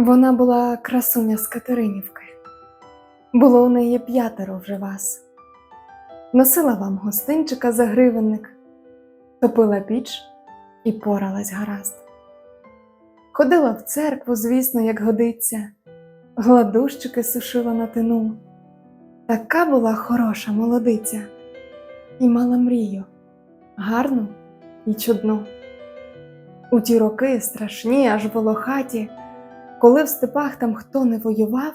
Вона була красуня з Катеринівки. Було у неї п'ятеро вже вас. Носила вам гостинчика за гривенник, топила піч і поралась гаразд. Ходила в церкву, звісно, як годиться, гладущики сушила на тину. Така була хороша молодиця і мала мрію, гарну і чудну. У ті роки страшні, аж волохаті, коли в степах там хто не воював,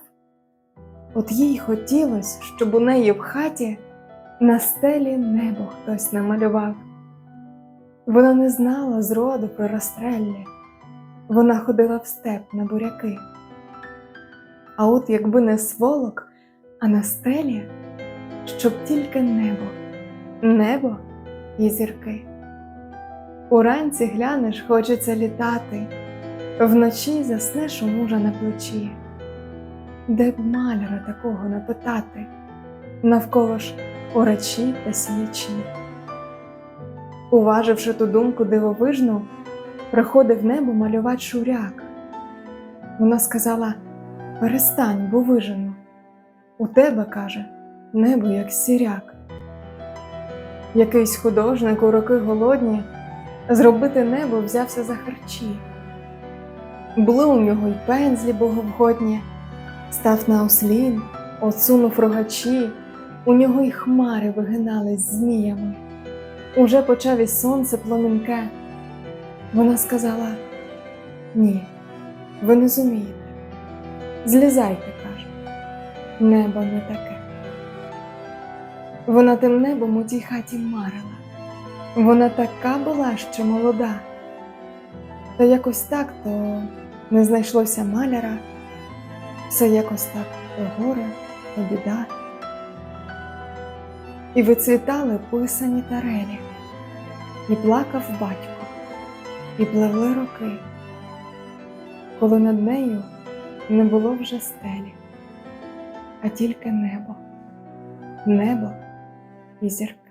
от їй хотілось, щоб у неї в хаті на стелі небо хтось намалював. Вона не знала зроду про розстреллі, вона ходила в степ на буряки. А от якби не сволок, а на стелі, щоб тільки небо, небо і зірки. Уранці глянеш, хочеться літати, вночі заснеш у мужа на плечі. Де б маляра такого напитати, навколо ж орачі та сіячі. Уваживши ту думку дивовижну, приходив небо малювати шуряк. Вона сказала: Перестань, бо вижену. У тебе, каже, небо як сіряк. Якийсь художник у роки голодні зробити небо взявся за харчі. Були у нього й пензлі боговгодні, став на ослін, отсунув рогачі, у нього й хмари вигинались зміями. Уже почав і сонце пломінке. Вона сказала: Ні, ви не зумієте. Злізайте, каже, небо не таке. Вона тим небом у тій хаті марила. Вона така була ще молода. Та якось так то не знайшлося маляра, все якось так горе, то біда. І вицвітали писані тарелі, і плакав батько, і пливли роки, коли над нею не було вже стелі, а тільки небо, небо і зірки.